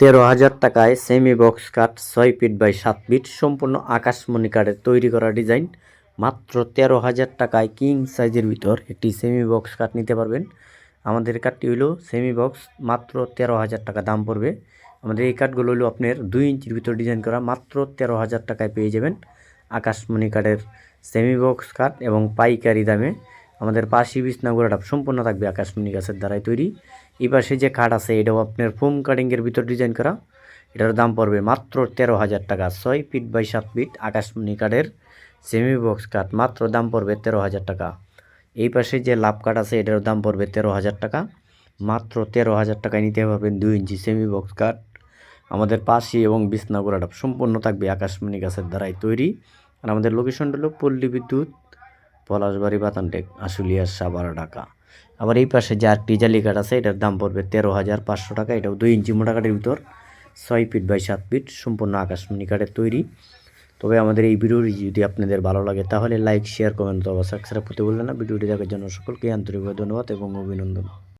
তেরো হাজার টাকায় সেমি বক্স কাট ছয় ফিট বাই সাত ফিট সম্পূর্ণ আকাশমণি কাঠের তৈরি করা ডিজাইন। মাত্র তেরো হাজার টাকায় কিং সাইজের ভিতর একটি সেমি বক্স কাট নিতে পারবেন। আমাদের কাঠটি হলো সেমি বক্স, মাত্র তেরো হাজার টাকা দাম পড়বে। আমাদের এই কাঠগুলো হলো আপনার দুই ইঞ্চির ভিতর ডিজাইন করা, মাত্র তেরো হাজার টাকায় পেয়ে যাবেন আকাশমণি কাঠের সেমি বক্স কাঠ এবং পাইকারি দামে। আমাদের পাশি বিছনাগুলোটা সম্পূর্ণ থাকবে আকাশমণি গাছের দ্বারাই তৈরি। এই পাশে যে কাঠ আছে, এটাও আপনার ফোম কাটিংয়ের ভিতর ডিজাইন করা। এটার দাম পড়বে মাত্র তেরো হাজার টাকা। ছয় ফিট বাই সাত ফিট আকাশমণি কাঠের সেমি বক্স কাঠ মাত্র দাম পড়বে তেরো হাজার টাকা। এই পাশে যে লাভ কাঠ আছে এটার দাম পড়বে তেরো হাজার টাকা। মাত্র তেরো হাজার টাকায় নিতে পারবেন দুই ইঞ্চি সেমি বক্স কাঠ আমাদের পাশি এবং বিছনাগুড়াটা সম্পূর্ণ থাকবে আকাশমণি গাছের দ্বারাই তৈরি। আর আমাদের লোকেশনটা হলো পল্লী বিদ্যুৎ, পলাশবাড়ি, বাতানটেক, আশুলিয়া সাবার ঢাকা। আবার এই পাশে যে আরেকটি জালি কাঠ আছে, এটার দাম পড়বে তেরো হাজার পাঁচশো টাকা। এটাও দুই ইঞ্চি মোটা কাঠের ভিতর, ছয় ফিট বাই সাত ফিট, সম্পূর্ণ আকাশমণি কাঠের তৈরি। তবে আমাদের এই ভিডিওটি যদি আপনাদের ভালো লাগে, তাহলে লাইক শেয়ার কমেন্ট অথবা সাবস্ক্রাইব করতে বললেন না। ভিডিওটি দেখার জন্য সকলকে আন্তরিকভাবে ধন্যবাদ এবং অভিনন্দন।